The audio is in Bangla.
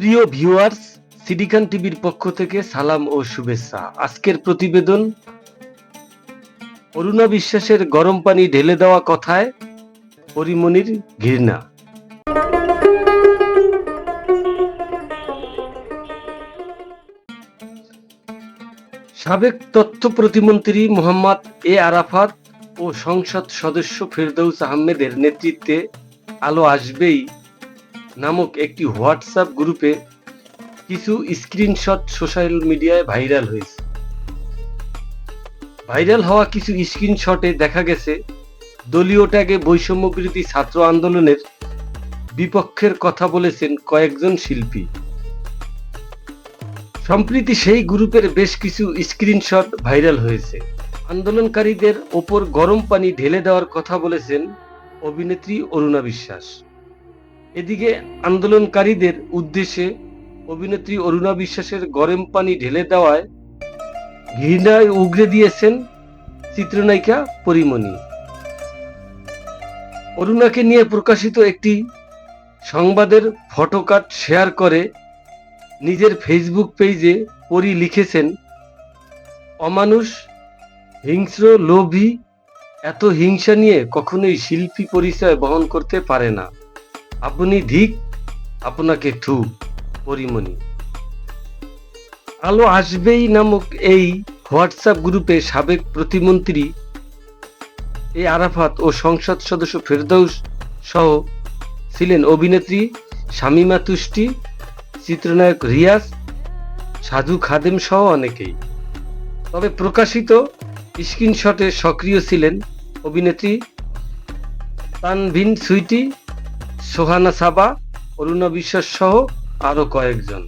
প্রিয় ভিউয়ার্স সিডিকান টিভির পক্ষ থেকে সালাম ও শুভেচ্ছা। আজকের প্রতিবেদন, অরুণা বিশ্বাসের গরম পানি ঢেলে দেওয়া কথায় পরিমণির ঘৃণা। সাবেক তথ্য প্রতিমন্ত্রী মোহাম্মদ এ আরাফাত ও সংসদ সদস্য ফেরদৌস আহমেদের নেতৃত্বে আলো আসবেই নামক একটি হোয়াটসঅ্যাপ গ্রুপে কিছু স্ক্রিনশট সোশ্যাল মিডিয়ায় ভাইরাল হয়েছে। ভাইরাল হওয়া কিছু স্ক্রিনশটে দেখা গেছে, দলীয় ট্যাগে বৈষম্য বিরোধী ছাত্র আন্দোলনের বিপক্ষের কথা বলেছেন কয়েকজন শিল্পী। সম্প্রতি সেই গ্রুপের বেশ কিছু স্ক্রিনশট ভাইরাল হয়েছে। আন্দোলনকারীদের ওপর গরম পানি ঢেলে দেওয়ার কথা বলেছেন অভিনেত্রী অরুণা বিশ্বাস। এদিকে আন্দোলনকারীদের উদ্দেশ্যে অভিনেত্রী অরুণা বিশ্বাসের গরম পানি ঢেলে দেওয়ায় ঘৃণায় উগরে দিয়েছেন চিত্রনায়িকা পরিমণি। অরুণাকে নিয়ে প্রকাশিত একটি সংবাদের ফটোকার্ড শেয়ার করে নিজের ফেসবুক পেজে পরি লিখেছেন, অমানুষ, হিংস্র, লোভী, এত হিংসা নিয়ে কখনোই শিল্পী পরিচয় বহন করতে পারে না। আপনি ধিক, আপনাকে থু পরিমণি আলো আসবেই নামক এই হোয়াটসঅ্যাপ গ্রুপে সাবেক প্রতিমন্ত্রী এ আরাফাত ও সংসদ সদস্য ফেরদৌস সহ ছিলেন অভিনেত্রী শামিমা তুষ্টি চিত্রনায়ক রিয়াজ সাধু খাদেম সহ অনেকেই। তবে প্রকাশিত স্ক্রিনশটে সক্রিয় ছিলেন অভিনেত্রী তানভিন সুইটি সোহানা সাবা অরুণা বিশ্বাস সহ আরও কয়েকজন।